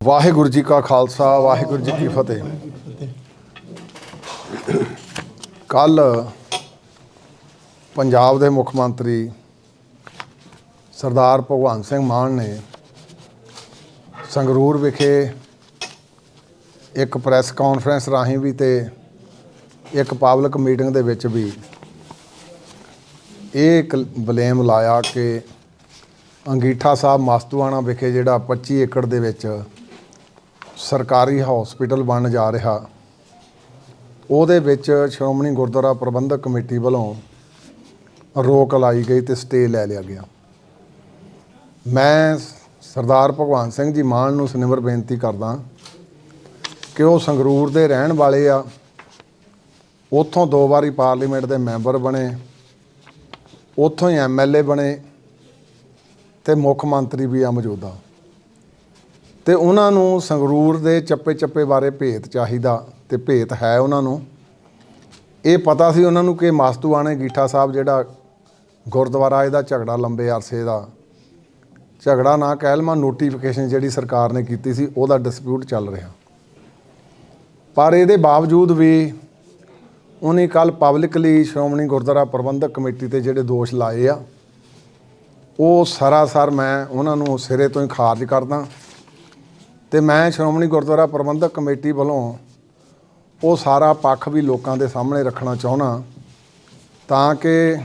ਵਾਹਿਗੁਰੂ ਜੀ ਕਾ ਖਾਲਸਾ, ਵਾਹਿਗੁਰੂ ਜੀ ਕੀ ਫਤਿਹ। ਕੱਲ ਪੰਜਾਬ ਦੇ ਮੁੱਖ ਮੰਤਰੀ ਸਰਦਾਰ ਭਗਵੰਤ ਸਿੰਘ ਮਾਨ ਨੇ ਸੰਗਰੂਰ ਵਿਖੇ ਇੱਕ ਪ੍ਰੈਸ ਕਾਨਫਰੰਸ ਰਾਹੀਂ ਵੀ ਤੇ ਇੱਕ ਪਬਲਿਕ ਮੀਟਿੰਗ ਦੇ ਵਿੱਚ ਵੀ ਇਹ ਬਲੇਮ ਲਾਇਆ ਕਿ ਅੰਗੀਠਾ ਸਾਹਿਬ ਮਾਸਤੂਆਣਾ ਵਿਖੇ ਜਿਹੜਾ 25 ਏਕੜ ਦੇ ਵਿੱਚ ਸਰਕਾਰੀ ਹਸਪੀਟਲ ਬਣ ਜਾ ਰਿਹਾ। ਉਹਦੇ ਵਿੱਚ ਸ਼੍ਰੋਮਣੀ ਗੁਰਦੁਆਰਾ ਪ੍ਰਬੰਧਕ ਕਮੇਟੀ ਵੱਲੋਂ ਰੋਕ ਲਾਈ ਗਈ ਤੇ ਸਟੇ ਲੈ ਲਿਆ ਗਿਆ। ਮੈਂ ਸਰਦਾਰ ਭਗਵਾਨ ਸਿੰਘ ਜੀ ਮਾਨ ਨੂੰ ਸਨਿਵਰ ਬੇਨਤੀ ਕਰਦਾ ਕਿ ਉਹ ਸੰਗਰੂਰ ਦੇ ਰਹਿਣ ਵਾਲੇ ਆ। ਉੱਥੋਂ ਦੋ ਵਾਰੀ ਪਾਰਲੀਮੈਂਟ ਦੇ ਮੈਂਬਰ ਬਣੇ, ਉੱਥੋਂ ਹੀ ਐਮਐਲਏ ਬਣੇ ਤੇ ਮੁੱਖ ਮੰਤਰੀ ਵੀ ਆ ਮੌਜੂਦਾ। ਤੇ ਉਹਨਾਂ ਨੂੰ ਸੰਗਰੂਰ ਦੇ ਚੱਪੇ ਚੱਪੇ ਬਾਰੇ ਭੇਤ ਚਾਹੀਦਾ ਤੇ ਭੇਤ ਹੈ ਉਹਨਾਂ ਨੂੰ। ਇਹ ਪਤਾ ਸੀ ਉਹਨਾਂ ਨੂੰ ਕਿ ਮਾਸਤੂਆਣੇ ਗੀਠਾ ਸਾਹਿਬ ਜਿਹੜਾ ਗੁਰਦੁਆਰਾ ਇਹਦਾ ਝਗੜਾ ਲੰਬੇ ਅਰਸੇ ਦਾ। ਝਗੜਾ ਨਾ ਕਹਿ ਲਵਾਂ ਨੋਟੀਫਿਕੇਸ਼ਨ ਜਿਹੜੀ ਸਰਕਾਰ ਨੇ ਕੀਤੀ ਸੀ, ਉਹਦਾ ਡਿਸਪਿਊਟ ਚੱਲ ਰਿਹਾ। ਪਰ ਇਹਦੇ ਬਾਵਜੂਦ ਵੀ ਉਹਨੇ ਕੱਲ ਪਬਲਿਕਲੀ ਸ਼੍ਰੋਮਣੀ ਗੁਰਦੁਆਰਾ ਪ੍ਰਬੰਧਕ ਕਮੇਟੀ ਤੇ ਜਿਹੜੇ ਦੋਸ਼ ਲਾਏ ਆ, ਉਹ ਸਰਾਸਰ ਮੈਂ ਉਹਨਾਂ ਨੂੰ ਸਿਰੇ ਤੋਂ ਹੀ ਖਾਰਜ ਕਰਦਾ। ਤੇ ਮੈਂ ਸ਼੍ਰੋਮਣੀ ਗੁਰਦੁਆਰਾ ਪ੍ਰਬੰਧਕ ਕਮੇਟੀ ਵੱਲੋਂ ਉਹ ਸਾਰਾ ਪੱਖ ਵੀ ਲੋਕਾਂ ਦੇ ਸਾਹਮਣੇ ਰੱਖਣਾ ਚਾਹੁੰਦਾ ਤਾਂ ਕਿ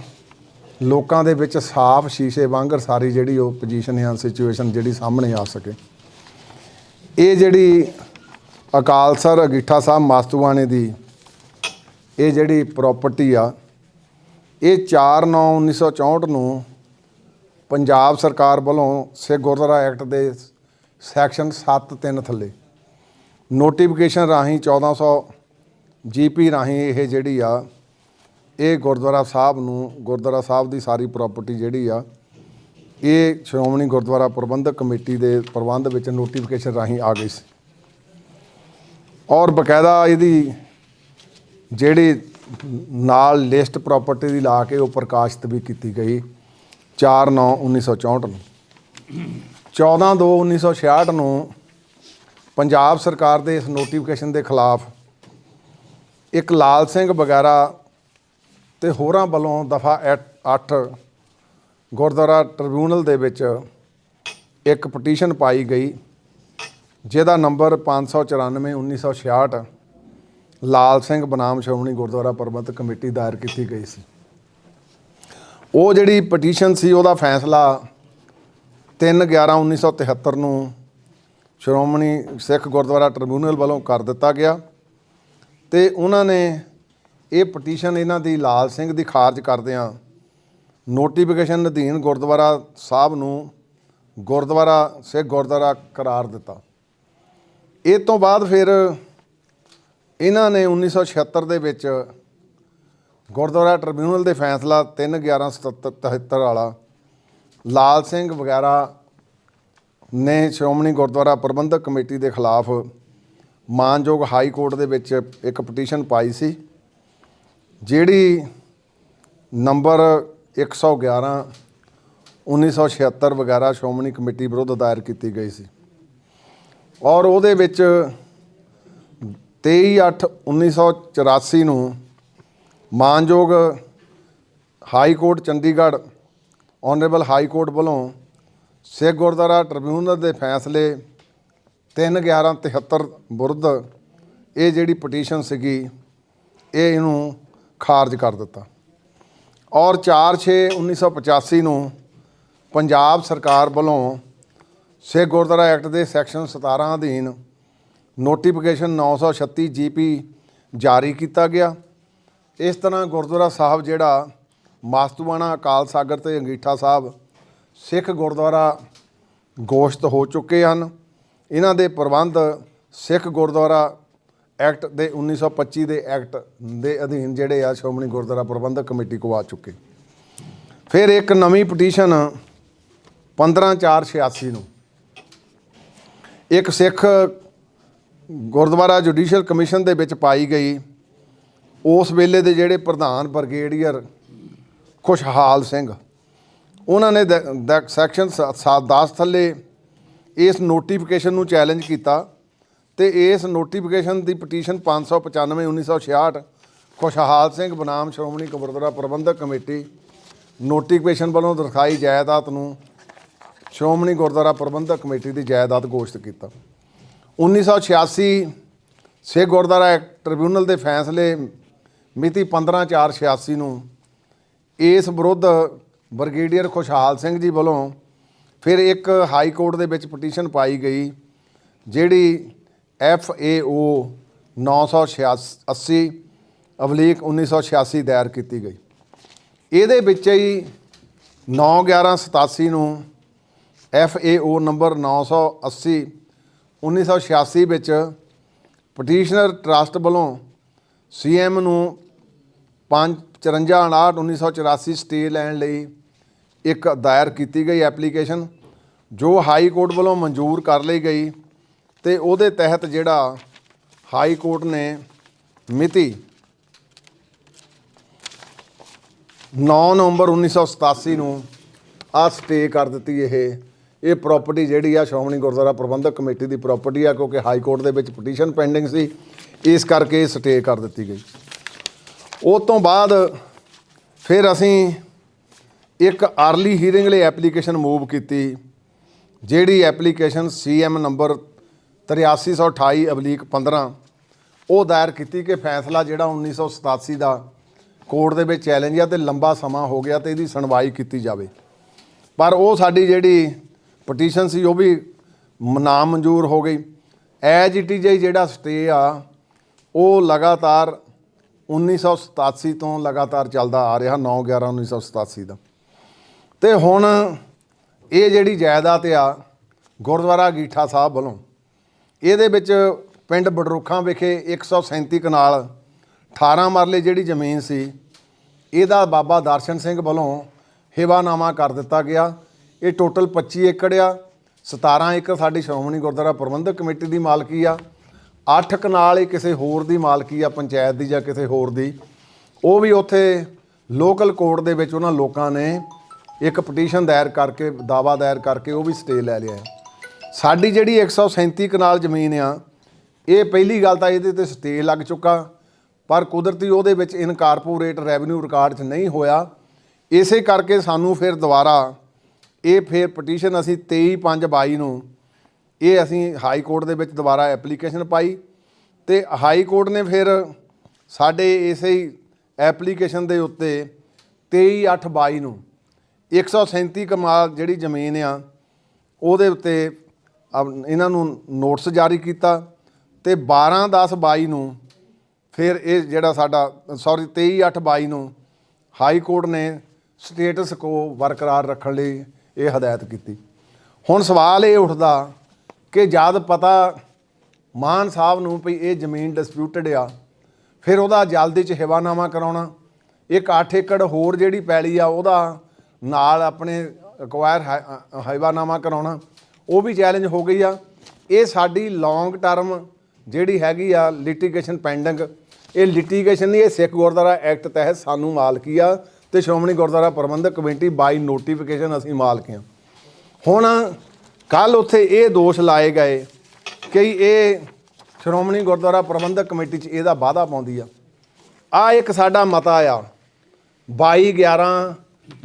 ਲੋਕਾਂ ਦੇ ਵਿੱਚ ਸਾਫ਼ ਸ਼ੀਸ਼ੇ ਵਾਂਗਰ ਸਾਰੀ ਜਿਹੜੀ ਉਹ ਪੋਜੀਸ਼ਨ ਜਾਂ ਸਿਚੁਏਸ਼ਨ ਜਿਹੜੀ ਸਾਹਮਣੇ ਆ ਸਕੇ। ਇਹ ਜਿਹੜੀ ਅਕਾਲ ਸਰ ਅਗੀਠਾ ਸਾਹਿਬ ਮਾਸਤੂਆਣੇ ਦੀ ਇਹ ਜਿਹੜੀ ਪ੍ਰਾਪਰਟੀ ਆ, ਇਹ 4/9/1964 ਨੂੰ ਪੰਜਾਬ ਸਰਕਾਰ ਵੱਲੋਂ ਸਿੱਖ ਗੁਰਦੁਆਰਾ ਐਕਟ ਦੇ ਸੈਕਸ਼ਨ 7-3 ਥੱਲੇ। ਨੋਟੀਫਿਕੇਸ਼ਨ ਰਾਹੀਂ 1400 ਜੀਪੀ ਰਾਹੀਂ ਇਹ ਜਿਹੜੀ ਆ, ਇਹ ਗੁਰਦੁਆਰਾ ਸਾਹਿਬ ਨੂੰ, ਗੁਰਦੁਆਰਾ ਸਾਹਿਬ ਦੀ ਸਾਰੀ ਪ੍ਰਾਪਰਟੀ ਜਿਹੜੀ ਆ, ਇਹ ਸ਼੍ਰੋਮਣੀ ਗੁਰਦੁਆਰਾ ਪ੍ਰਬੰਧਕ ਕਮੇਟੀ ਦੇ ਪ੍ਰਬੰਧ ਵਿੱਚ ਨੋਟੀਫਿਕੇਸ਼ਨ ਰਾਹੀਂ ਆ ਗਈ ਸੀ। ਔਰ ਬਕਾਇਦਾ ਇਹਦੀ ਜਿਹੜੀ ਨਾਲ ਲਿਸਟ ਪ੍ਰਾਪਰਟੀ ਦੀ ਲਾ ਕੇ ਉਹ ਪ੍ਰਕਾਸ਼ਿਤ ਵੀ ਕੀਤੀ ਗਈ 4/9/1964 ਨੂੰ। 14/2/1966 ਨੂੰ ਪੰਜਾਬ ਸਰਕਾਰ ਦੇ ਇਸ ਨੋਟੀਫਿਕੇਸ਼ਨ ਦੇ ਖਿਲਾਫ ਇੱਕ ਲਾਲ ਸਿੰਘ ਵਗੈਰਾ ਤੇ ਹੋਰਾਂ ਵੱਲੋਂ ਦਫਾ 8 ਗੁਰਦੁਆਰਾ ਟ੍ਰਿਬਿਊਨਲ ਦੇ ਵਿੱਚ ਇੱਕ ਪਟੀਸ਼ਨ ਪਾਈ ਗਈ, ਜਿਹਦਾ ਨੰਬਰ 594 1966 ਲਾਲ ਸਿੰਘ ਬਨਾਮ ਸ਼੍ਰੋਮਣੀ ਗੁਰਦੁਆਰਾ ਪ੍ਰਬੰਧਕ ਕਮੇਟੀ ਦਾਇਰ ਕੀਤੀ ਗਈ ਸੀ। ਉਹ ਜਿਹੜੀ ਪਟੀਸ਼ਨ ਸੀ, ਉਹਦਾ ਫੈਸਲਾ 3/11/1973 ਨੂੰ ਸ਼੍ਰੋਮਣੀ ਸਿੱਖ ਗੁਰਦੁਆਰਾ ਟ੍ਰਿਬਿਊਨਲ ਵੱਲੋਂ ਕਰ ਦਿੱਤਾ ਗਿਆ ਤੇ ਉਹਨਾਂ ਨੇ ਇਹ ਪਟੀਸ਼ਨ ਇਹਨਾਂ ਦੀ ਲਾਲ ਸਿੰਘ ਦੀ ਖਾਰਜ ਕਰਦਿਆਂ ਨੋਟੀਫਿਕੇਸ਼ਨ ਅਧੀਨ ਗੁਰਦੁਆਰਾ ਸਾਹਿਬ ਨੂੰ ਗੁਰਦੁਆਰਾ ਸਿੱਖ ਗੁਰਦੁਆਰਾ ਕਰਾਰ ਦਿੱਤਾ। ਇਹ ਤੋਂ ਬਾਅਦ ਫਿਰ ਇਹਨਾਂ ਨੇ 1976 ਦੇ ਵਿੱਚ ਗੁਰਦੁਆਰਾ ਟ੍ਰਿਬਿਊਨਲ ਦੇ ਫੈਸਲਾ 3/11/77 ਵਾਲਾ ਲਾਲ ਸਿੰਘ ਵਗੈਰਾ ਨੇ ਸ਼੍ਰੋਮਣੀ ਗੁਰਦੁਆਰਾ ਪ੍ਰਬੰਧਕ ਕਮੇਟੀ ਦੇ ਖਿਲਾਫ ਮਾਨਯੋਗ ਹਾਈ ਕੋਰਟ ਦੇ ਵਿੱਚ ਇੱਕ ਪਟੀਸ਼ਨ ਪਾਈ ਸੀ, ਜਿਹੜੀ ਨੰਬਰ 111 1976 ਵਗੈਰਾ ਸ਼੍ਰੋਮਣੀ ਕਮੇਟੀ ਵਿਰੁੱਧ ਦਾਇਰ ਕੀਤੀ ਗਈ ਸੀ। ਔਰ ਉਹਦੇ ਵਿੱਚ 23/8/1984 ਨੂੰ ਮਾਨਯੋਗ high court Chandigarh honourable high court ਵੱਲੋਂ ਸਿੱਖ ਗੁਰਦੁਆਰਾ ਟ੍ਰਿਬਿਊਨਲ ਦੇ ਫੈਸਲੇ 3/11/73 ਵਿਰੁੱਧ ਇਹ ਜਿਹੜੀ ਪਟੀਸ਼ਨ ਸੀਗੀ, ਇਹ ਇਹਨੂੰ ਖਾਰਜ ਕਰ ਦਿੱਤਾ। ਔਰ 4/6/1985 ਨੂੰ ਪੰਜਾਬ ਸਰਕਾਰ ਵੱਲੋਂ ਸਿੱਖ ਗੁਰਦੁਆਰਾ ਐਕਟ ਦੇ ਸੈਕਸ਼ਨ 17 ਅਧੀਨ ਨੋਟੀਫਿਕੇਸ਼ਨ 936 ਜੀਪੀ ਜਾਰੀ ਕੀਤਾ ਗਿਆ। ਇਸ ਤਰ੍ਹਾਂ ਗੁਰਦੁਆਰਾ ਸਾਹਿਬ ਜਿਹੜਾ ਮਾਸਤੂਆਣਾ ਅਕਾਲ ਸਾਗਰ ਤੇ ਅੰਗੀਠਾ ਸਾਹਿਬ ਸਿੱਖ ਗੁਰਦੁਆਰਾ ਗੋਸ਼ਤ ਹੋ ਚੁੱਕੇ ਹਨ। ਇਹਨਾਂ ਦੇ ਪ੍ਰਬੰਧ ਸਿੱਖ ਗੁਰਦੁਆਰਾ ਐਕਟ ਦੇ 1925 ਦੇ ਐਕਟ ਦੇ ਅਧੀਨ ਜਿਹੜੇ ਆ ਸ਼੍ਰੋਮਣੀ ਗੁਰਦੁਆਰਾ ਪ੍ਰਬੰਧਕ ਕਮੇਟੀ ਕੋ ਆ ਚੁੱਕੇ। ਫਿਰ ਇੱਕ ਨਵੀਂ ਪਟੀਸ਼ਨ 15486 ਨੂੰ। ਇੱਕ ਸਿੱਖ ਗੁਰਦੁਆਰਾ ਜੁਡੀਸ਼ੀਅਲ ਕਮਿਸ਼ਨ ਦੇ ਵਿੱਚ ਪਾਈ ਗਈ। ਉਸ ਵੇਲੇ ਦੇ ਜਿਹੜੇ ਪ੍ਰਧਾਨ ਬ੍ਰਿਗੇਡੀਅਰ ਖੁਸ਼ਹਾਲ ਸਿੰਘ। ਉਹਨਾਂ ਨੇ ਦ- ਦ- ਸੈਕਸ਼ਨ 10 ਥੱਲੇ ਇਸ ਨੋਟੀਫਿਕੇਸ਼ਨ ਨੂੰ ਚੈਲੰਜ ਕੀਤਾ ਤੇ ਇਸ ਨੋਟੀਫਿਕੇਸ਼ਨ ਦੀ ਪਟੀਸ਼ਨ 595 1966 ਖੁਸ਼ਹਾਲ ਸਿੰਘ ਬਨਾਮ ਸ਼੍ਰੋਮਣੀ ਗੁਰਦੁਆਰਾ ਪ੍ਰਬੰਧਕ ਕਮੇਟੀ ਨੋਟੀਫਿਕੇਸ਼ਨ ਵੱਲੋਂ ਦਰਸਾਈ ਜਾਇਦਾਦ ਨੂੰ ਸ਼੍ਰੋਮਣੀ ਗੁਰਦੁਆਰਾ ਪ੍ਰਬੰਧਕ ਕਮੇਟੀ ਦੀ ਜਾਇਦਾਦ ਘੋਸ਼ਿਤ ਕੀਤਾ। 1986 ਸਿੱਖ ਗੁਰਦੁਆਰਾ ਐਕਟ ਟ੍ਰਿਬਿਊਨਲ ਦੇ ਫੈਸਲੇ ਮਿਤੀ 15/4/86 ਨੂੰ ਇਸ ਵਿਰੁੱਧ ਬ੍ਰਿਗੇਡੀਅਰ ਖੁਸ਼ਹਾਲ ਸਿੰਘ ਜੀ ਵੱਲੋਂ ਫਿਰ ਇੱਕ ਹਾਈ ਕੋਰਟ ਦੇ ਵਿੱਚ ਪਟੀਸ਼ਨ ਪਾਈ ਗਈ, ਜਿਹੜੀ ਐਫ ਏ ਓ 986 ਅਵਲੀਕ 1986 ਦਾਇਰ ਕੀਤੀ ਗਈ। ਇਹਦੇ ਵਿੱਚ ਹੀ 9/11/87 ਨੂੰ ਐਫ ਏ ਓ ਨੰਬਰ 980 1986 ਵਿੱਚ ਪਟੀਸ਼ਨਰ ਟਰਸਟ ਵੱਲੋਂ ਸੀਐਮ ਨੂੰ 554 1984 ਸਟੇ ਲੈਣ ਲਈ ਇੱਕ ਦਾਇਰ ਕੀਤੀ ਗਈ ਐਪਲੀਕੇਸ਼ਨ ਜੋ ਹਾਈ ਕੋਰਟ ਵੱਲੋਂ ਮਨਜ਼ੂਰ ਕਰ ਲਈ ਗਈ ਤੇ ਉਹਦੇ ਤਹਿਤ ਜਿਹੜਾ ਹਾਈ ਕੋਰਟ ਨੇ ਮਿਤੀ 9 ਨਵੰਬਰ 1987 ਨੂੰ ਆ ਸਟੇ ਕਰ ਦਿੱਤੀ ਇਹ। ਇਹ ਪ੍ਰਾਪਰਟੀ ਜਿਹੜੀ ਆ ਸ਼੍ਰੋਮਣੀ ਗੁਰਦੁਆਰਾ ਪ੍ਰਬੰਧਕ ਕਮੇਟੀ ਦੀ ਪ੍ਰਾਪਰਟੀ ਆ, ਕਿਉਂਕਿ ਹਾਈ ਕੋਰਟ ਦੇ ਵਿੱਚ ਪਟੀਸ਼ਨ ਪੈਂਡਿੰਗ ਸੀ। ਇਸ ਕਰਕੇ ਇਹ ਸਟੇ ਕਰ ਦਿੱਤੀ ਗਈ। ਉਹ ਤੋਂ ਬਾਅਦ ਫਿਰ ਅਸੀਂ ਇੱਕ ਅਰਲੀ ਹੀਅਰਿੰਗ ਲਈ ਐਪਲੀਕੇਸ਼ਨ ਮੂਵ ਕੀਤੀ, ਜਿਹੜੀ ਐਪਲੀਕੇਸ਼ਨ ਸੀਐਮ ਨੰਬਰ 8328 ਅਬਲੀਕ 15 ਉਹ ਦਾਇਰ ਕੀਤੀ ਕਿ ਫੈਸਲਾ ਜਿਹੜਾ 1987 ਦਾ ਕੋਰਟ ਦੇ ਵਿੱਚ ਚੈਲੰਜ ਆ ਤੇ ਲੰਬਾ ਸਮਾਂ ਹੋ ਗਿਆ ਤੇ ਇਹਦੀ ਸੁਣਵਾਈ ਕੀਤੀ ਜਾਵੇ। ਪਰ ਉਹ ਸਾਡੀ ਜਿਹੜੀ ਪਟੀਸ਼ਨ ਸੀ, ਉਹ ਵੀ ਮ- ਨਾ ਮਨਜ਼ੂਰ ਹੋ ਗਈ। ਐਜ ਇਟ ਇਜ਼ ਜਿਹੜਾ ਸਟੇ ਆ, ਉਹ ਲਗਾਤਾਰ 1987 ਤੋਂ ਲਗਾਤਾਰ ਚੱਲਦਾ ਆ ਰਿਹਾ 9 11 1987 ਦਾ। ਤੇ ਹੁਣ ਇਹ ਜਿਹੜੀ ਜਾਇਦਾਦ ਆ, ਗੁਰਦੁਆਰਾ ਗੀਠਾ ਸਾਹਿਬ ਵੱਲੋਂ, ਇਹਦੇ ਵਿੱਚ ਪਿੰਡ ਬਡਰੁੱਖਾਂ ਵਿਖੇ 137 ਕਨਾਲ 18 ਮਰਲੇ ਜਿਹੜੀ ਜ਼ਮੀਨ ਸੀ, ਇਹਦਾ ਬਾਬਾ ਦਰਸ਼ਨ ਸਿੰਘ ਵੱਲੋਂ ਹਿਵਾਨਾਮਾ ਕਰ ਦਿੱਤਾ ਗਿਆ। ਇਹ ਟੋਟਲ 25 ਏਕੜ ਆ 17 ਏਕੜ ਸਾਡੀ ਸ਼੍ਰੋਮਣੀ ਗੁਰਦੁਆਰਾ ਪ੍ਰਬੰਧਕ ਕਮੇਟੀ ਦੀ ਮਾਲਕੀ ਆ। 8 ਕਨਾਲ ਇਹ ਕਿਸੇ ਹੋਰ ਦੀ ਮਾਲਕੀ ਆ, ਪੰਚਾਇਤ ਦੀ ਜਾਂ ਕਿਸੇ ਹੋਰ ਦੀ। ਉਹ ਵੀ ਉੱਥੇ ਲੋਕਲ ਕੋਰਟ ਦੇ ਵਿੱਚ ਉਹਨਾਂ ਲੋਕਾਂ ਨੇ ਇੱਕ ਪਟੀਸ਼ਨ ਦਾਇਰ ਕਰਕੇ ਦਾਵਾ ਦਾਇਰ ਕਰਕੇ ਉਹ ਵੀ ਸਟੇ ਲੈ ਲਿਆ ਸਾਡੀ ਜਿਹੜੀ 137 ਕਨਾਲ ਜ਼ਮੀਨ ਆ, ਇਹ ਪਹਿਲੀ ਗੱਲ ਤਾਂ ਇਹਦੇ ਤੇ ਸਟੇ ਲੱਗ ਚੁੱਕਾ, ਪਰ ਕੁਦਰਤੀ ਉਹਦੇ ਵਿੱਚ ਇਨਕਾਰਪੋਰੇਟ ਰੈਵਨਿਊ ਰਿਕਾਰਡ 'ਚ ਨਹੀਂ ਹੋਇਆ। ਇਸੇ ਕਰਕੇ ਸਾਨੂੰ ਫਿਰ ਦੁਬਾਰਾ ਇਹ ਫਿਰ ਪਟੀਸ਼ਨ ਅਸੀਂ 23/5/22 ਨੂੰ ਇਹ ਅਸੀਂ ਹਾਈ ਕੋਰਟ ਦੇ ਵਿੱਚ ਦੁਬਾਰਾ ਐਪਲੀਕੇਸ਼ਨ ਪਾਈ ਤੇ ਹਾਈ ਕੋਰਟ ਨੇ ਫਿਰ ਸਾਡੇ ਇਸੇ ਹੀ ਐਪਲੀਕੇਸ਼ਨ ਦੇ ਉੱਤੇ 23/8/22 ਨੂੰ 137 ਕਮਾਲ ਜਿਹੜੀ ਜ਼ਮੀਨ ਆ, ਉਹਦੇ ਉੱਤੇ ਇਹਨਾਂ ਨੂੰ ਨੋਟਿਸ ਜਾਰੀ ਕੀਤਾ ਤੇ 12/10/22 ਨੂੰ ਫਿਰ ਇਹ ਜਿਹੜਾ ਸਾਡਾ ਸੌਰੀ 23/8/22 ਨੂੰ ਹਾਈ ਕੋਰਟ ਨੇ ਸਟੇਟਸ ਕੋ ਬਰਕਰਾਰ ਰੱਖਣ ਲਈ ਇਹ ਹਦਾਇਤ ਕੀਤੀ। ਹੁਣ ਸਵਾਲ ਇਹ ਉੱਠਦਾ ਕਿ ਜਦ ਪਤਾ ਮਾਨ ਸਾਹਿਬ ਨੂੰ ਵੀ ਇਹ ਜ਼ਮੀਨ ਡਿਸਪਿਊਟਡ ਆ। ਫਿਰ ਉਹਦਾ ਜਲਦੀ ਚ ਹਿਵਾਨਾਮਾ ਕਰਾਉਣਾ। ਇੱਕ 8 ਏਕੜ ਹੋਰ ਜਿਹੜੀ ਪੈਲੀ ਆ, ਉਹਦਾ ਨਾਲ ਆਪਣੇ ਅਕਵਾਇਰ ਹਿਵਾਨਾਮਾ ਕਰਾਉਣਾ। ਉਹ ਵੀ ਚੈਲੰਜ ਹੋ ਗਈ ਆ। ਇਹ ਸਾਡੀ ਲੌਂਗ ਟਰਮ ਜਿਹੜੀ ਹੈਗੀ ਆ ਲਿਟੀਗੇਸ਼ਨ ਪੈਂਡਿੰਗ ਇਹ ਲਿਟੀਗੇਸ਼ਨ ਨਹੀਂ, ਇਹ ਸਿੱਖ ਗੁਰਦੁਆਰਾ ਐਕਟ ਤਹਿਤ ਸਾਨੂੰ ਮਾਲਕੀ ਆ ਤੇ Shiromani Gurdwara Prabandhak committee by notification ਅਸੀਂ ਮਾਲਕ ਆ। ਹੁਣ ਕੱਲ ਉੱਥੇ ਇਹ ਦੋਸ਼ ਲਾਏ ਗਏ ਕਿ ਇਹ ਸ਼੍ਰੋਮਣੀ ਗੁਰਦੁਆਰਾ ਪ੍ਰਬੰਧਕ ਕਮੇਟੀ 'ਚ ਇਹਦਾ ਵਾਅਦਾ ਪਾਉਂਦੀ ਆ। ਆ ਇੱਕ ਸਾਡਾ ਮਤਾ ਆ 22 11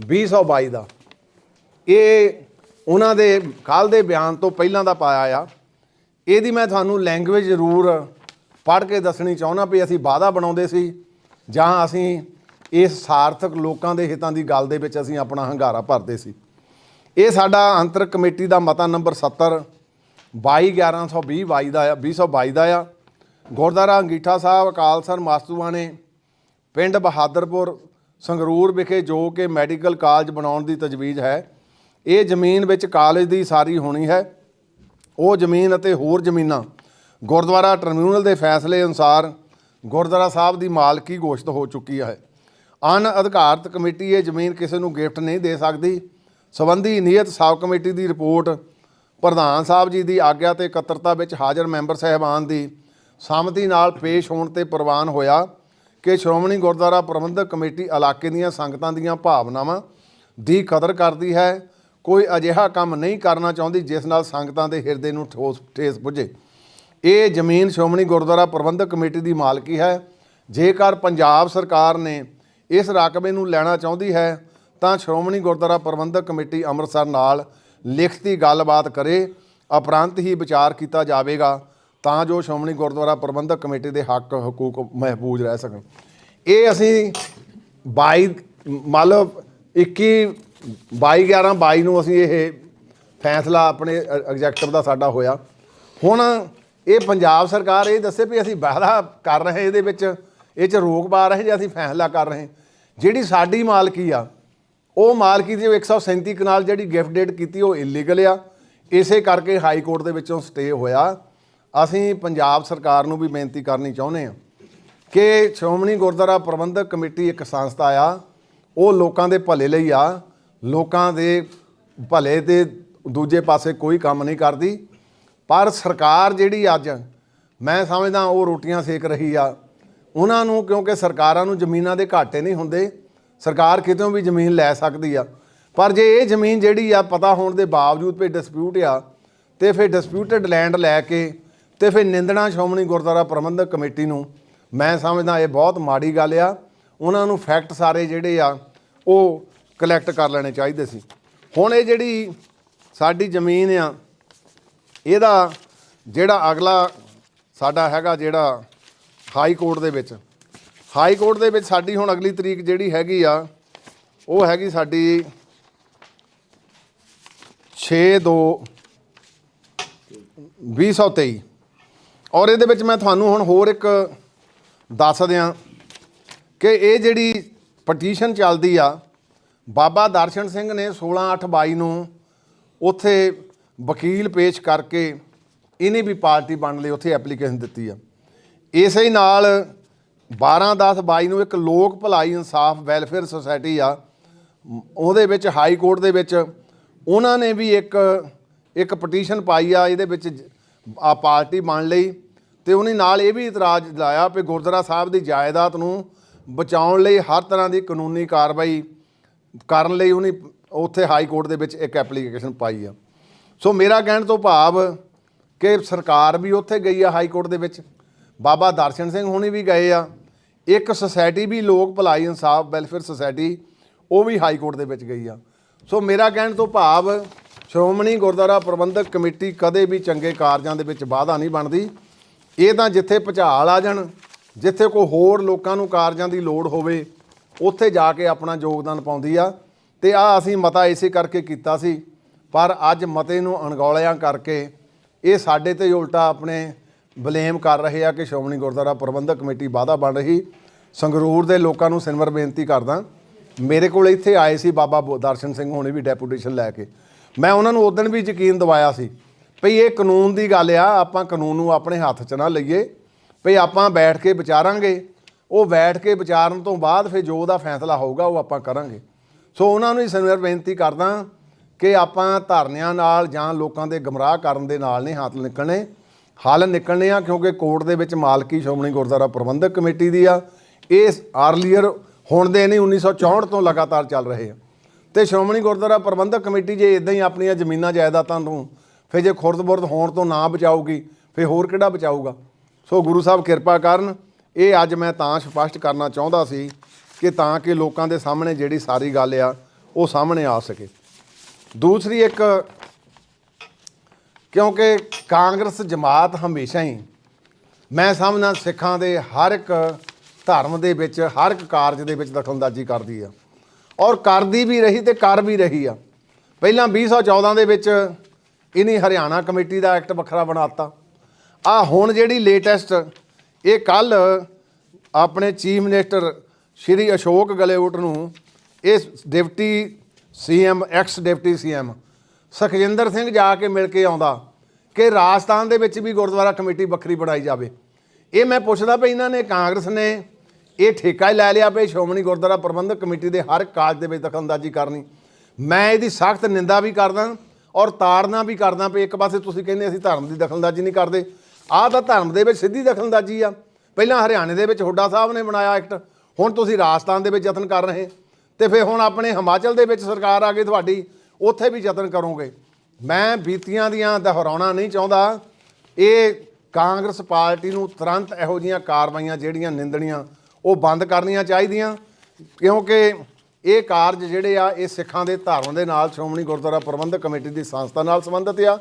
2022 ਦਾ। ਇਹ ਉਹਨਾਂ ਦੇ ਕੱਲ ਦੇ ਬਿਆਨ ਤੋਂ ਪਹਿਲਾਂ ਦਾ ਪਾਇਆ ਆ। ਇਹਦੀ ਮੈਂ ਤੁਹਾਨੂੰ ਲੈਂਗੁਏਜ ਜ਼ਰੂਰ ਪੜ੍ਹ ਕੇ ਦੱਸਣੀ ਚਾਹੁੰਦਾ ਵੀ ਅਸੀਂ ਵਾਅਦਾ ਬਣਾਉਂਦੇ ਸੀ ਜਾਂ ਅਸੀਂ ਇਸ ਸਾਰਥਕ ਲੋਕਾਂ ਦੇ ਹਿੱਤਾਂ ਦੀ ਗੱਲ ਦੇ ਵਿੱਚ ਅਸੀਂ ਆਪਣਾ ਹੰਗਾਰਾ ਭਰਦੇ ਸੀ। ਇਹ ਸਾਡਾ ਅੰਤਰ ਕਮੇਟੀ ਦਾ ਮਤਾ ਨੰਬਰ 70 22 22 ਦਾ ਆ 2022 ਦਾ ਆ। ਗੁਰਦੁਆਰਾ ਅੰਗੀਠਾ ਸਾਹਿਬ, ਅਕਾਲ ਅਕਾਲਸਰ ਮਾਸਤੂਆਣੇ ਪਿੰਡ ਬਹਾਦਰਪੁਰ, ਸੰਗਰੂਰ ਵਿਖੇ ਜੋ ਕਿ ਮੈਡੀਕਲ ਕਾਲਜ ਬਣਾਉਣ ਦੀ ਤਜਵੀਜ਼ ਹੈ, ਇਹ ਜ਼ਮੀਨ ਵਿੱਚ ਕਾਲਜ ਦੀ ਸਾਰੀ ਹੋਣੀ ਹੈ। ਉਹ ਜ਼ਮੀਨ ਅਤੇ ਹੋਰ ਜ਼ਮੀਨਾਂ ਗੁਰਦੁਆਰਾ ਟ੍ਰਿਬਿਊਨਲ ਦੇ ਫੈਸਲੇ ਅਨੁਸਾਰ ਗੁਰਦੁਆਰਾ ਸਾਹਿਬ ਦੀ ਮਾਲਕੀ ਘੋਸ਼ਿਤ ਹੋ ਚੁੱਕੀ ਹੈ। ਅਨ ਅਧਿਕਾਰਤ ਕਮੇਟੀ ਇਹ ਜ਼ਮੀਨ ਕਿਸੇ ਨੂੰ ਗਿਫਟ ਨਹੀਂ ਦੇ ਸਕਦੀ। ਸਬੰਧੀ ਨਿਯਤ ਸਾਬ ਕਮੇਟੀ ਦੀ ਰਿਪੋਰਟ, ਪ੍ਰਧਾਨ ਸਾਹਿਬ ਜੀ ਦੀ ਆਗਿਆ ਤੇ ਇਕੱਤਰਤਾ ਵਿੱਚ ਹਾਜ਼ਰ ਮੈਂਬਰ ਸਹਿਬਾਨ ਦੀ ਸਹਿਮਤੀ ਨਾਲ ਪੇਸ਼ ਹੋਣ ਤੇ ਪ੍ਰਵਾਨ ਹੋਇਆ ਕਿ ਸ਼੍ਰੋਮਣੀ ਗੁਰਦੁਆਰਾ ਪ੍ਰਬੰਧਕ ਕਮੇਟੀ ਇਲਾਕੇ ਦੀਆਂ ਸੰਗਤਾਂ ਦੀਆਂ ਭਾਵਨਾਵਾਂ ਦੀ ਕਦਰ ਕਰਦੀ ਹੈ। ਕੋਈ ਅਜਿਹਾ ਕੰਮ ਨਹੀਂ ਕਰਨਾ ਚਾਹੁੰਦੀ ਜਿਸ ਨਾਲ ਸੰਗਤਾਂ ਦੇ ਹਿਰਦੇ ਨੂੰ ਠੋਸ, ਠੇਸ ਪੁੱਜੇ। ਇਹ ਜ਼ਮੀਨ ਸ਼੍ਰੋਮਣੀ ਗੁਰਦੁਆਰਾ ਪ੍ਰਬੰਧਕ ਕਮੇਟੀ ਦੀ ਮਾਲਕੀ ਹੈ। ਜੇਕਰ ਪੰਜਾਬ ਸਰਕਾਰ ਨੇ ਇਸ ਰਕਬੇ ਨੂੰ ਲੈਣਾ ਚਾਹੁੰਦੀ ਹੈ ਤਾਂ ਸ਼੍ਰੋਮਣੀ ਗੁਰਦੁਆਰਾ ਪ੍ਰਬੰਧਕ ਕਮੇਟੀ ਅੰਮ੍ਰਿਤਸਰ ਨਾਲ ਲਿਖਤੀ ਗੱਲਬਾਤ ਕਰੇ, ਉਪਰੰਤ ਹੀ ਵਿਚਾਰ ਕੀਤਾ ਜਾਵੇਗਾ, ਤਾਂ ਜੋ ਸ਼੍ਰੋਮਣੀ ਗੁਰਦੁਆਰਾ ਪ੍ਰਬੰਧਕ ਕਮੇਟੀ ਦੇ ਹੱਕ, ਹਕੂਕ ਮਹਿਫੂਜ਼ ਰਹਿ ਸਕਣ। ਇਹ ਅਸੀਂ 22 ਮਤਲਬ ਲਓ 21 22 11 22 ਨੂੰ ਅਸੀਂ ਇਹ ਫੈਸਲਾ ਆਪਣੇ ਐਗਜ਼ੈਕਟਿਵ ਦਾ ਸਾਡਾ ਹੋਇਆ। ਹੁਣ ਇਹ ਪੰਜਾਬ ਸਰਕਾਰ ਇਹ ਦੱਸੇ ਵੀ ਅਸੀਂ ਵਾਅਦਾ ਕਰ ਰਹੇ ਇਹਦੇ ਵਿੱਚ, ਇਹ ਚ ਰੋਕ ਪਾ ਰਹੇ ਜਾਂ ਅਸੀਂ ਫੈਸਲਾ ਕਰ ਰਹੇ ਜਿਹੜੀ ਸਾਡੀ ਮਾਲਕੀ ਆ ਉਹ ਮਾਲਕੀ ਦੀ 137 ਕਨਾਲ ਜਿਹੜੀ ਗਿਫਟ ਡੇਟ ਕੀਤੀ ਉਹ ਇਲੀਗਲ ਆ। ਇਸੇ ਕਰਕੇ ਹਾਈ ਕੋਰਟ ਦੇ ਵਿੱਚੋਂ ਸਟੇ ਹੋਇਆ। ਅਸੀਂ ਪੰਜਾਬ ਸਰਕਾਰ ਨੂੰ ਵੀ ਬੇਨਤੀ ਕਰਨੀ ਚਾਹੁੰਦੇ ਹਾਂ ਕਿ ਸ਼੍ਰੋਮਣੀ ਗੁਰਦੁਆਰਾ ਪ੍ਰਬੰਧਕ ਕਮੇਟੀ ਇੱਕ ਸੰਸਥਾ ਆ, ਉਹ ਲੋਕਾਂ ਦੇ ਭਲੇ ਲਈ ਆ। ਲੋਕਾਂ ਦੇ ਭਲੇ ਦੇ ਦੂਜੇ ਪਾਸੇ ਕੋਈ ਕੰਮ ਨਹੀਂ ਕਰਦੀ। ਪਰ ਸਰਕਾਰ ਜਿਹੜੀ ਅੱਜ, ਮੈਂ ਸਮਝਦਾ ਉਹ ਰੋਟੀਆਂ ਸੇਕ ਰਹੀ ਆ। ਉਹਨਾਂ ਨੂੰ ਕਿਉਂਕਿ ਸਰਕਾਰਾਂ ਨੂੰ ਜ਼ਮੀਨਾਂ ਦੇ ਘਾਟੇ ਨਹੀਂ ਹੁੰਦੇ ਸਰਕਾਰ ਕਿਤੋਂ ਵੀ ਜ਼ਮੀਨ ਲੈ ਸਕਦੀ ਆ। ਪਰ ਜੇ ਇਹ ਜ਼ਮੀਨ ਜਿਹੜੀ ਆ ਪਤਾ ਹੋਣ ਦੇ ਬਾਵਜੂਦ ਵੀ ਡਿਸਪਿਊਟ ਆ, ਤੇ ਫਿਰ ਡਿਸਪਿਊਟਡ ਲੈਂਡ ਲੈ ਕੇ ਤੇ ਫਿਰ ਨਿੰਦਣਾ ਸ਼੍ਰੋਮਣੀ ਗੁਰਦੁਆਰਾ ਪ੍ਰਬੰਧਕ ਕਮੇਟੀ ਨੂੰ, ਮੈਂ ਸਮਝਦਾ ਇਹ ਬਹੁਤ ਮਾੜੀ ਗੱਲ ਆ। ਉਹਨਾਂ ਨੂੰ ਫੈਕਟ ਸਾਰੇ ਜਿਹੜੇ ਆ, ਉਹ ਕਲੈਕਟ ਕਰ ਲੈਣੇ ਚਾਹੀਦੇ ਸੀ। ਹੁਣ ਇਹ ਜਿਹੜੀ ਸਾਡੀ ਜ਼ਮੀਨ ਆ, ਇਹਦਾ ਜਿਹੜਾ ਅਗਲਾ ਸਾਡਾ ਹੈਗਾ ਜਿਹੜਾ ਹਾਈ ਕੋਰਟ ਦੇ ਵਿੱਚ ਹਾਈ ਕੋਰਟ ਦੇ ਵਿੱਚ ਸਾਡੀ ਹੁਣ ਅਗਲੀ ਤਰੀਕ ਜਿਹੜੀ ਹੈਗੀ ਆ, ਉਹ ਹੈਗੀ ਸਾਡੀ 6 2 2023 ਔਰ ਇਹਦੇ ਵਿੱਚ ਮੈਂ ਤੁਹਾਨੂੰ ਹੁਣ ਹੋਰ ਇੱਕ ਦੱਸ ਦਿਆਂ ਕਿ ਇਹ ਜਿਹੜੀ ਪਟੀਸ਼ਨ ਚੱਲਦੀ ਆ, ਬਾਬਾ ਦਰਸ਼ਨ ਸਿੰਘ ਨੇ 16 8 22 ਨੂੰ ਉੱਥੇ ਵਕੀਲ ਪੇਸ਼ ਕਰਕੇ ਇਹਨੇ ਵੀ ਪਾਰਟੀ ਬਣਨ ਲਈ ਉੱਥੇ ਐਪਲੀਕੇਸ਼ਨ ਦਿੱਤੀ ਆ। ਇਸੇ ਹੀ ਨਾਲ 12 10 22 ਨੂੰ ਇੱਕ ਲੋਕ ਭਲਾਈ ਇਨਸਾਫ ਵੈਲਫੇਅਰ ਸੁਸਾਇਟੀ ਆ, ਉਹਦੇ ਵਿੱਚ ਹਾਈ ਕੋਰਟ ਦੇ ਵਿੱਚ ਉਹਨਾਂ ਨੇ ਵੀ ਇੱਕ ਇੱਕ ਪਟੀਸ਼ਨ ਪਾਈ ਆ, ਇਹਦੇ ਵਿੱਚ ਆ ਪਾਰਟੀ ਬਣ ਲਈ ਤੇ ਉਹਨੇ ਨਾਲ ਇਹ ਵੀ ਇਤਰਾਜ਼ ਲਾਇਆ ਕਿ ਗੁਰਦੁਆਰਾ ਸਾਹਿਬ ਦੀ ਜਾਇਦਾਦ ਨੂੰ ਬਚਾਉਣ ਲਈ ਹਰ ਤਰ੍ਹਾਂ ਦੀ ਕਾਨੂੰਨੀ ਕਾਰਵਾਈ ਕਰਨ ਲਈ ਉਹਨੇ ਉੱਥੇ ਹਾਈ ਕੋਰਟ ਦੇ ਵਿੱਚ ਇੱਕ ਐਪਲੀਕੇਸ਼ਨ ਪਾਈ ਆ। ਸੋ ਮੇਰਾ ਕਹਿਣ ਤੋਂ ਭਾਵ ਕਿ ਸਰਕਾਰ ਵੀ ਉੱਥੇ ਗਈ ਆ ਹਾਈ ਕੋਰਟ ਦੇ ਵਿੱਚ। ਬਾਬਾ ਦਰਸ਼ਨ ਸਿੰਘ ਹੁਣੀ ਵੀ ਗਏ ਆ। ਇੱਕ ਸੁਸਾਇਟੀ ਵੀ ਲੋਕ ਭਲਾਈ, ਇਨਸਾਫ ਵੈਲਫੇਅਰ ਸੁਸਾਇਟੀ ਉਹ ਵੀ ਹਾਈ ਕੋਰਟ ਦੇ ਵਿੱਚ ਗਈ ਆ। ਸੋ ਮੇਰਾ ਕਹਿਣ ਤੋਂ ਭਾਵ ਸ਼੍ਰੋਮਣੀ ਗੁਰਦੁਆਰਾ ਪ੍ਰਬੰਧਕ ਕਮੇਟੀ ਕਦੇ ਵੀ ਚੰਗੇ ਕਾਰਜਾਂ ਦੇ ਵਿੱਚ ਵਾਧਾ ਨਹੀਂ ਬਣਦੀ। ਇਹ ਤਾਂ ਜਿੱਥੇ ਭੁਚਾਲ ਆ ਜਾਣ, ਜਿੱਥੇ ਕੋਈ ਹੋਰ ਲੋਕਾਂ ਨੂੰ ਕਾਰਜਾਂ ਦੀ ਲੋੜ ਹੋਵੇ, ਉੱਥੇ ਜਾ ਕੇ ਆਪਣਾ ਯੋਗਦਾਨ ਪਾਉਂਦੀ ਆ। ਤੇ ਆ ਅਸੀਂ ਮਤਾ ਇਸੇ ਕਰਕੇ ਕੀਤਾ ਸੀ, ਪਰ ਅੱਜ ਮਤੇ ਨੂੰ ਅਣਗੌਲਿਆਂ ਕਰਕੇ ਇਹ ਸਾਡੇ ਤੇ ਹੀ ਉਲਟਾ ਆਪਣੇ ਬਲੇਮ ਕਰ ਰਹੇ ਆ ਕਿ ਸ਼੍ਰੋਮਣੀ ਗੁਰਦੁਆਰਾ ਪ੍ਰਬੰਧਕ ਕਮੇਟੀ ਵਾਧਾ ਬਣ ਰਹੀ। ਸੰਗਰੂਰ ਦੇ ਲੋਕਾਂ ਨੂੰ ਸਿਨਵਰ ਬੇਨਤੀ ਕਰਦਾ, ਮੇਰੇ ਕੋਲ ਇੱਥੇ ਆਏ ਸੀ ਬਾਬਾ ਬੋ- ਦਰਸ਼ਨ ਸਿੰਘ ਹੋਣੀ ਵੀ ਡੈਪੂਟੇਸ਼ਨ ਲੈ ਕੇ। ਮੈਂ ਉਹਨਾਂ ਨੂੰ ਉਦੋਂ ਵੀ ਯਕੀਨ ਦਿਵਾਇਆ ਸੀ ਭਈ ਇਹ ਕਾਨੂੰਨ ਦੀ ਗੱਲ ਆ, ਆਪਾਂ ਕਾਨੂੰਨ ਨੂੰ ਆਪਣੇ ਹੱਥ 'ਚ ਨਾ ਲਈਏ, ਭਈ ਆਪਾਂ ਬੈਠ ਕੇ ਵਿਚਾਰਾਂਗੇ, ਉਹ ਬੈਠ ਕੇ ਵਿਚਾਰਨ ਤੋਂ ਬਾਅਦ ਫਿਰ ਜੋ ਉਹਦਾ ਫੈਸਲਾ ਹੋਊਗਾ ਉਹ ਆਪਾਂ ਕਰਾਂਗੇ। ਸੋ ਉਹਨਾਂ ਨੂੰ ਹੀ ਸਿਨਵਰ ਬੇਨਤੀ ਕਰਦਾ ਕਿ ਆਪਾਂ ਧਰਨਿਆਂ ਨਾਲ ਜਾਂ ਲੋਕਾਂ ਦੇ ਗਮਰਾਹ ਕਰਨ ਦੇ ਨਾਲ ਨਹੀਂ ਹੱਥ ਨਿਕਲਣੇ, ਹੱਲ ਨਿਕਲਣੇ ਆ ਕਿਉਂਕਿ ਕੋਰਟ ਦੇ ਵਿੱਚ ਮਾਲਕੀ ਸ਼੍ਰੋਮਣੀ ਗੁਰਦੁਆਰਾ ਪ੍ਰਬੰਧਕ ਕਮੇਟੀ ਦੀ ਆ ਇਹ ਆਰਲੀਅਰ ਹੁਣ ਦੇ ਨਹੀਂ 1964 ਤੋਂ ਲਗਾਤਾਰ ਚੱਲ ਰਹੇ ਆ। ਤੇ ਸ਼੍ਰੋਮਣੀ ਗੁਰਦੁਆਰਾ ਪ੍ਰਬੰਧਕ ਕਮੇਟੀ ਜੇ ਇਦਾਂ ਹੀ ਆਪਣੀਆਂ ਜ਼ਮੀਨਾਂ ਜਾਇਦਾਦਾਂ ਤੋਂ ਫਿਰ ਜੇ ਖੁਰਦ-ਬੁਰਦ ਹੋਣ ਤੋਂ ਨਾ ਬਚਾਊਗੀ, ਫਿਰ ਹੋਰ ਕਿਹੜਾ ਬਚਾਊਗਾ? ਸੋ ਗੁਰੂ ਸਾਹਿਬ ਕਿਰਪਾ ਕਰਨ, ਇਹ ਅੱਜ ਮੈਂ ਤਾਂ ਸਪਸ਼ਟ ਕਰਨਾ ਚਾਹੁੰਦਾ ਸੀ ਕਿ ਤਾਂ ਕਿ ਲੋਕਾਂ ਦੇ ਸਾਹਮਣੇ ਜਿਹੜੀ ਸਾਰੀ ਗੱਲ ਆ, ਉਹ ਸਾਹਮਣੇ ਆ ਸਕੇ। ਦੂਸਰੀ ਇੱਕ, ਕਿਉਂਕਿ ਕਾਂਗਰਸ ਜਮਾਤ ਹਮੇਸ਼ਾ ਹੀ ਮੈਂ ਸਮਝਦਾ ਸਿੱਖਾਂ ਦੇ ਹਰ ਇੱਕ ਧਰਮ ਦੇ ਵਿੱਚ ਹਰ ਇੱਕ ਕਾਰਜ ਦੇ ਵਿੱਚ ਦਖਲਅੰਦਾਜ਼ੀ ਕਰਦੀ ਆ। ਔਰ ਕਰਦੀ ਵੀ ਰਹੀ ਤੇ ਕਰ ਵੀ ਰਹੀ ਆ। ਪਹਿਲਾਂ 2014 ਦੇ ਵਿੱਚ ਇਹਨੇ ਹਰਿਆਣਾ ਕਮੇਟੀ ਦਾ ਐਕਟ ਵੱਖਰਾ ਬਣਾਤਾ ਆ ਹੁਣ ਜਿਹੜੀ ਲੇਟੈਸਟ, ਇਹ ਕੱਲ ਆਪਣੇ ਚੀਫ ਮਿਨਿਸਟਰ ਸ਼੍ਰੀ ਅਸ਼ੋਕ ਗਹਿਲੋਟ ਨੂੰ ਇਸ deputy CM, ex deputy CM Sukhjinder Singh ਜਾ ਕੇ ਮਿਲ ਕੇ ਆਉਂਦਾ ਕਿ ਰਾਜਸਥਾਨ ਦੇ ਵਿੱਚ ਵੀ ਗੁਰਦੁਆਰਾ ਕਮੇਟੀ ਵੱਖਰੀ ਬਣਾਈ ਜਾਵੇ। ਇਹ ਮੈਂ ਪੁੱਛਦਾ ਪਈ ਇਹਨਾਂ ਨੇ ਕਾਂਗਰਸ ਨੇ ਇਹ ਠੇਕਾ ਹੀ ਲੈ ਲਿਆ ਪਈ ਸ਼੍ਰੋਮਣੀ ਗੁਰਦੁਆਰਾ ਪ੍ਰਬੰਧਕ ਕਮੇਟੀ ਦੇ ਹਰ ਕਾਜ ਦੇ ਵਿੱਚ ਦਖਲਅੰਦਾਜ਼ੀ ਕਰਨੀ। ਮੈਂ ਇਹਦੀ ਸਖਤ ਨਿੰਦਾ ਵੀ ਕਰਦਾ ਔਰ ਤਾੜਨਾ ਵੀ ਕਰਦਾ ਵੀ ਇੱਕ ਪਾਸੇ ਤੁਸੀਂ ਕਹਿੰਦੇ ਅਸੀਂ ਧਰਮ ਦੀ ਦਖਲਅੰਦਾਜ਼ੀ ਨਹੀਂ ਕਰਦੇ। ਆਹ ਤਾਂ ਧਰਮ ਦੇ ਵਿੱਚ ਸਿੱਧੀ ਦਖਲਅੰਦਾਜ਼ੀ ਆ। ਪਹਿਲਾਂ ਹਰਿਆਣੇ ਦੇ ਵਿੱਚ ਹੁੱਡਾ ਸਾਹਿਬ ਨੇ ਬਣਾਇਆ ਐਕਟ, ਹੁਣ ਤੁਸੀਂ ਰਾਜਸਥਾਨ ਦੇ ਵਿੱਚ ਯਤਨ ਕਰ ਰਹੇ। ਤੇ ਫਿਰ ਹੁਣ ਆਪਣੇ ਹਿਮਾਚਲ ਦੇ ਵਿੱਚ ਸਰਕਾਰ ਆ ਗਈ ਤੁਹਾਡੀ, ਉੱਥੇ ਵੀ ਯਤਨ ਕਰੋਗੇ। ਮੈਂ ਬੀਤੀਆਂ ਦੀਆਂ ਦੁਹਰਾਉਣਾ ਨਹੀਂ ਚਾਹੁੰਦਾ। ਇਹ ਕਾਂਗਰਸ ਪਾਰਟੀ ਨੂੰ ਤੁਰੰਤ ਇਹੋ ਜੀਆਂ ਕਾਰਵਾਈਆਂ ਜਿਹੜੀਆਂ ਨਿੰਦਣੀਆਂ ਉਹ ਬੰਦ ਕਰਨੀਆਂ ਚਾਹੀਦੀਆਂ। ਕਿਉਂਕਿ ਇਹ ਕਾਰਜ ਜਿਹੜੇ ਆ, ਇਹ ਸਿੱਖਾਂ ਦੇ ਧਰਮ ਦੇ ਨਾਲ ਸ਼੍ਰੋਮਣੀ ਗੁਰਦੁਆਰਾ ਪ੍ਰਬੰਧਕ ਕਮੇਟੀ ਦੀ ਸੰਸਥਾ ਨਾਲ ਸੰਬੰਧਿਤ ਆ।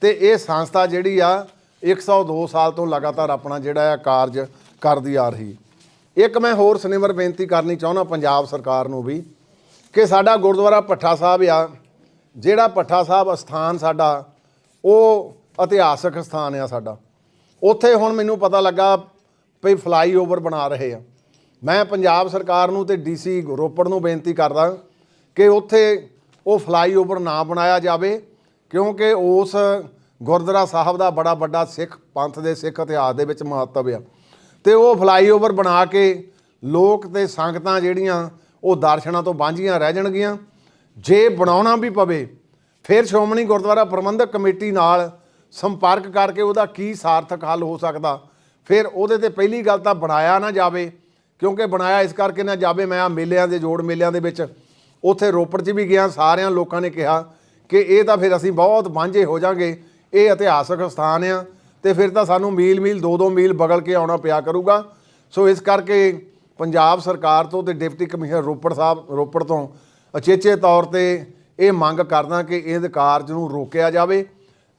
ਤੇ ਇਹ ਸੰਸਥਾ ਜਿਹੜੀ ਆ 102 ਸਾਲ ਤੋਂ ਲਗਾਤਾਰ ਆਪਣਾ ਜਿਹੜਾ ਆ ਕਾਰਜ ਕਰਦੀ ਆ ਰਹੀ। ਇੱਕ ਮੈਂ ਹੋਰ ਸਨਿਮਰ ਬੇਨਤੀ ਕਰਨੀ ਚਾਹੁੰਦਾ ਪੰਜਾਬ ਸਰਕਾਰ ਨੂੰ ਵੀ, ਕਿ ਸਾਡਾ ਗੁਰਦੁਆਰਾ ਪੱਠਾ ਸਾਹਿਬ ਆ, ਜਿਹੜਾ ਪੱਠਾ ਸਾਹਿਬ ਅਸਥਾਨ ਸਾਡਾ, ਉਹ ਇਤਿਹਾਸਕ ਸਥਾਨ ਆ ਸਾਡਾ। ਉੱਥੇ ਹੁਣ ਮੈਨੂੰ ਪਤਾ ਲੱਗਾ ਵੀ ਫਲਾਈਓਵਰ ਬਣਾ ਰਹੇ ਆ। ਮੈਂ ਪੰਜਾਬ ਸਰਕਾਰ ਨੂੰ ਤੇ ਡੀਸੀ ਰੋਪੜ ਨੂੰ ਬੇਨਤੀ ਕਰਦਾ ਕਿ ਉੱਥੇ ਉਹ ਫਲਾਈਓਵਰ ਨਾ ਬਣਾਇਆ ਜਾਵੇ, ਕਿਉਂਕਿ ਉਸ ਗੁਰਦੁਆਰਾ ਸਾਹਿਬ ਦਾ ਬੜਾ ਵੱਡਾ ਸਿੱਖ ਪੰਥ ਦੇ ਸਿੱਖ ਇਤਿਹਾਸ ਦੇ ਵਿੱਚ ਮਹੱਤਵ ਆ। ਤੇ ਉਹ ਫਲਾਈਓਵਰ ਬਣਾ ਕੇ ਲੋਕ ਤੇ ਸੰਗਤਾਂ ਜਿਹੜੀਆਂ ਉਹ ਦਰਸ਼ਨਾਂ ਤੋਂ ਵਾਂਝੀਆਂ ਰਹਿ ਜਾਣਗੀਆਂ। ਜੇ ਬਣਾਉਣਾ ਵੀ ਪਵੇ, ਫਿਰ ਸ਼੍ਰੋਮਣੀ ਗੁਰਦੁਆਰਾ ਪ੍ਰਬੰਧਕ ਕਮੇਟੀ ਨਾਲ ਸੰਪਰਕ ਕਰਕੇ ਉਹਦਾ ਕੀ ਸਾਰਥਕ ਹੱਲ ਹੋ ਸਕਦਾ, ਫਿਰ ਉਹਦੇ ਤੇ ਪਹਿਲੀ ਗੱਲ ਤਾਂ ਬਣਾਇਆ ਨਾ ਜਾਵੇ ਕਿਉਂਕਿ ਬਣਾਇਆ ਇਸ ਕਰਕੇ ਨਾ ਜਾਵੇ ਮੈਂ ਆ ਮੇਲਿਆਂ ਦੇ ਜੋੜ ਮੇਲਿਆਂ ਦੇ ਵਿੱਚ। ਉੱਥੇ ਰੋਪੜ 'ਚ ਵੀ ਗਿਆ, ਸਾਰਿਆਂ ਲੋਕਾਂ ਨੇ ਕਿਹਾ ਕਿ ਇਹ ਤਾਂ ਫਿਰ ਅਸੀਂ ਬਹੁਤ ਵਾਂਝੇ ਹੋ ਜਾਾਂਗੇ, ਇਹ ਇਤਿਹਾਸਕ ਸਥਾਨ ਆ ਤੇ ਫਿਰ ਤਾਂ ਸਾਨੂੰ ਮੀਲ ਮੀਲ, ਦੋ ਦੋ ਮੀਲ ਬਗਲ ਕੇ ਆਉਣਾ ਪਿਆ ਕਰੂਗਾ। ਸੋ ਇਸ ਕਰਕੇ ਪੰਜਾਬ ਸਰਕਾਰ ਤੋਂ ਤੇ ਡਿਪਟੀ ਕਮਿਸ਼ਨਰ ਰੋਪੜ ਸਾਹਿਬ, ਰੋਪੜ ਤੋਂ ਅਚੇਚੇ ਤੌਰ ਤੇ ਇਹ ਮੰਗ ਕਰਦਾ ਕਿ ਇਹ ਕਾਰਜ ਨੂੰ ਰੋਕਿਆ ਜਾਵੇ।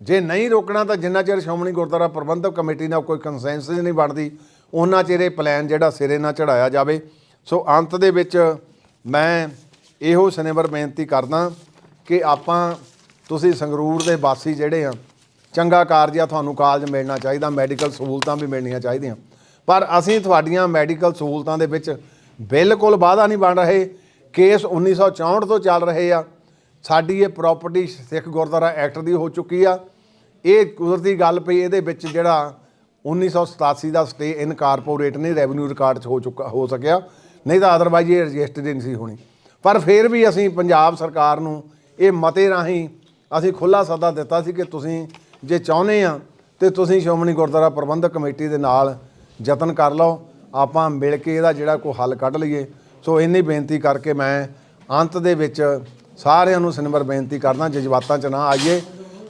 ਜੇ ਨਹੀਂ ਰੋਕਣਾ ਤਾਂ ਜਿੰਨਾ ਚਿਰ ਸ਼੍ਰੋਮਣੀ ਗੁਰਦੁਆਰਾ ਪ੍ਰਬੰਧਕ ਕਮੇਟੀ ਨਾਲ ਕੋਈ ਕੰਸੈਂਸਸ ਨਹੀਂ ਬਣਦੀ ਉਹਨਾਂ ਚਿਰ ਇਹ ਪਲਾਨ ਜਿਹੜਾ ਸਿਰੇ ਨਾਲ ਚੜਾਇਆ ਜਾਵੇ। ਸੋ ਅੰਤ ਦੇ ਵਿੱਚ ਮੈਂ ਇਹੋ ਸਨੇਵਰ ਬੇਨਤੀ ਕਰਦਾ ਕਿ ਆਪਾਂ, ਤੁਸੀਂ ਸੰਗਰੂਰ ਦੇ ਵਾਸੀ ਜਿਹੜੇ ਆ, ਚੰਗਾ ਕਾਰਜ ਆ, ਤੁਹਾਨੂੰ ਕਾਲਜ ਮਿਲਣਾ ਚਾਹੀਦਾ, ਮੈਡੀਕਲ ਸਹੂਲਤਾਂ ਵੀ ਮਿਲਣੀਆਂ ਚਾਹੀਦੀਆਂ। ਪਰ ਅਸੀਂ ਤੁਹਾਡੀਆਂ ਮੈਡੀਕਲ ਸਹੂਲਤਾਂ ਦੇ ਵਿੱਚ ਬਿਲਕੁਲ ਵਾਅਦਾ ਨਹੀਂ ਬਣ ਰਹੇ। ਕੇਸ 1964 ਤੋਂ ਚੱਲ ਰਹੇ ਆ। ਸਾਡੀ ਇਹ ਪ੍ਰਾਪਰਟੀ ਸਿੱਖ ਗੁਰਦੁਆਰਾ ਐਕਟ ਦੀ ਹੋ ਚੁੱਕੀ ਆ। ਇਹ ਕੁਦਰਤੀ ਗੱਲ ਪਈ, ਇਹਦੇ ਵਿੱਚ ਜਿਹੜਾ 1987 ਦਾ ਸਟੇ ਇਨ ਕਾਰਪੋਰੇਟ ਨਹੀਂ ਰੈਵਨਿਊ ਰਿਕਾਰਡ 'ਚ ਹੋ ਚੁੱਕਾ, ਹੋ ਸਕਿਆ। ਨਹੀਂ ਤਾਂ ਅਦਰਵਾਈਜ਼ ਇਹ ਰਜਿਸਟਰਡ ਨਹੀਂ ਸੀ ਹੋਣੀ। ਪਰ ਫਿਰ ਵੀ ਅਸੀਂ ਪੰਜਾਬ ਸਰਕਾਰ ਨੂੰ ਇਹ ਮਤੇ ਰਾਹੀਂ ਅਸੀਂ ਖੁੱਲਾ ਸੱਦਾ ਦਿੱਤਾ ਸੀ ਕਿ ਤੁਸੀਂ ਜੇ ਚਾਹੁੰਦੇ ਆ ਤੇ ਤੁਸੀਂ ਸ਼੍ਰੋਮਣੀ ਗੁਰਦੁਆਰਾ ਪ੍ਰਬੰਧਕ ਕਮੇਟੀ ਦੇ ਨਾਲ ਯਤਨ ਕਰ ਲਓ। ਆਪਾਂ ਮਿਲ ਕੇ ਇਹਦਾ ਜਿਹੜਾ ਕੋਈ ਹੱਲ ਕੱਢ ਲਈਏ। ਸੋ ਇੰਨੀ ਬੇਨਤੀ ਕਰਕੇ ਮੈਂ ਅੰਤ ਦੇ ਵਿੱਚ ਸਾਰਿਆਂ ਨੂੰ ਸਿਨਮਰ ਬੇਨਤੀ ਕਰਦਾ, ਜਜ਼ਬਾਤਾਂ 'ਚ ਨਾ ਆਈਏ।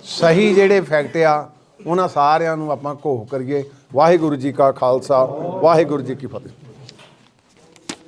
ਸਹੀ ਜਿਹੜੇ ਫੈਕਟ ਆ ਉਹਨਾਂ ਸਾਰਿਆਂ ਨੂੰ ਆਪਾਂ ਘੋਖ ਕਰੀਏ। ਵਾਹਿਗੁਰੂ ਜੀ ਕਾ ਖਾਲਸਾ ਵਾਹਿਗੁਰੂ ਜੀ ਕੀ ਫਤਿਹ।